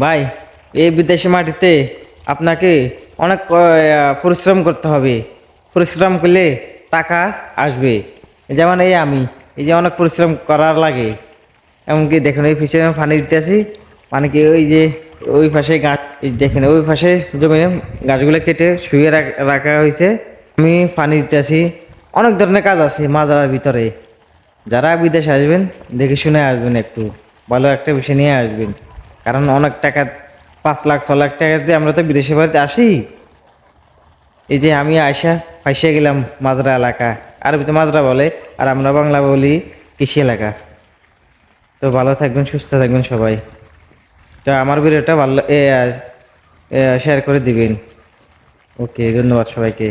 ভাই, এই বিদেশি মাটিতে আপনাকে অনেক পরিশ্রম করতে হবে। পরিশ্রম করলে টাকা আসবে। যেমন এই আমি, এই যে অনেক পরিশ্রম করার লাগে। এমনকি দেখুন, এই পিছনে পানি দিতে আছি। পানি কি ওই যে ওই পাশে গাছ দেখেন, ওই পাশে জমিনে গাছগুলো কেটে শুয়ে রাখ- হয়েছে। আমি পানি দিতে আছি। অনেক ধরনের কাজ আছে মাজারার ভিতরে। যারা বিদেশে আসবেন, দেখে শুনে আসবেন একটু। ভালো একটা বিষয় নিয়ে আসবেন। কারণ অনেক টাকা, পাঁচ লাখ, ছ লাখ টাকা দিয়ে আমরা তো বিদেশে বাড়িতে আসি। এই যে আমি আয়সা ফাইসে গেলাম মাজরা এলাকা। আরবিতে মাজরা বলে, আর আমরা বাংলা বলি কৃষি এলাকা। তো ভালো থাকবেন, সুস্থ থাকবেন সবাই। তো আমার ভিডিওটা ভালো শেয়ার করে দিবেন। ওকে, ধন্যবাদ সবাইকে।